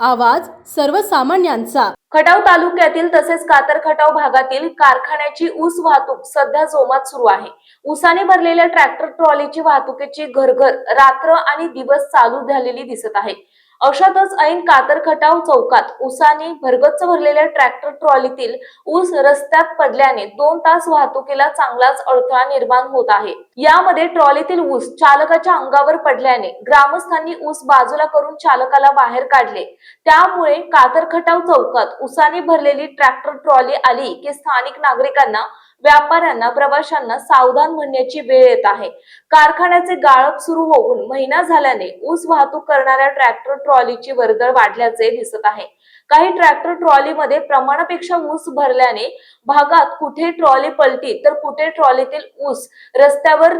आवाज सर्वसामान्यांचा. खटाव तालुक्यातील तसेच कातर खटाव भागातील कारखान्याची ऊस वाहतूक सध्या जोमात सुरू आहे. ऊसाने भरलेल्या ट्रॅक्टर ट्रॉलीची वाहतुकीची घरघर रात्र आणि दिवस चालू झालेली दिसत आहे. अशातच ऐन कातर खटाव चौकात उसाने भरगच्च भरलेल्या ट्रॅक्टर ट्रॉलीतील ऊस रस्त्यात पडल्याने दोन तास वाहतुकीला चांगलाच अडथळा निर्माण होत आहे. यामध्ये ट्रॉलीतील ऊस चालकाच्या अंगावर पडल्याने ग्रामस्थांनी ऊस बाजूला करून चालकाला बाहेर काढले. त्यामुळे कातरखटाव चौकात उसाने भरलेली ट्रॅक्टर ट्रॉली आली की स्थानिक नागरिकांना व्यापाऱ्यांना प्रवाशांना सावधान म्हणण्याची वेळ येत आहे. कारखान्याचे गाळप सुरू होऊन महिना झाल्याने ऊस वाहतूक करणाऱ्या ट्रॅक्टर ट्रॉलीची वर्दळ वाढल्याचे दिसत आहे. काही ट्रॅक्टर ट्रॉलीमध्ये प्रमाणापेक्षा ऊस भरल्याने भागात कुठे ट्रॉली पलटी तर कुठे ट्रॉलीतील ऊस रस्त्यावर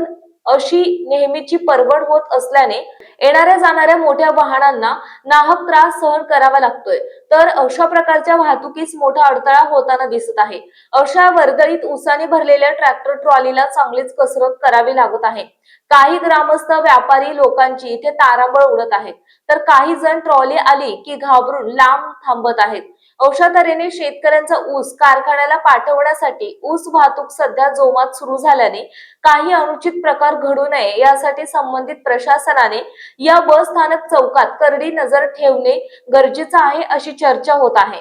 अशी नेहमीची परवड होत असल्याने येणाऱ्या जाणाऱ्या मोठ्या वाहनांना नाहक त्रास सहन करावा लागतोय. तर अशा प्रकारच्या वाहतुकीस मोठा अडथळा होताना दिसत आहे. अशा वर्दळीत उसाने भरलेल्या ट्रॅक्टर ट्रॉलीला चांगलीच कसरत करावी लागत आहे. काही ग्रामस्थ व्यापारी लोकांची इथे तारांबळ उडत आहेत तर काही जण ट्रॉली आली की घाबरून लांब थांबत आहेत. अशा तऱ्हेने शेतकऱ्यांचा ऊस कारखान्याला पाठवण्यासाठी ऊस वाहतूक सध्या जोमात सुरू झाल्याने काही अनुचित प्रकार घडू नये यासाठी संबंधित प्रशासनाने या बस स्थानक चौकात करडी नजर ठेवणे गरजेचं आहे अशी चर्चा होत आहे.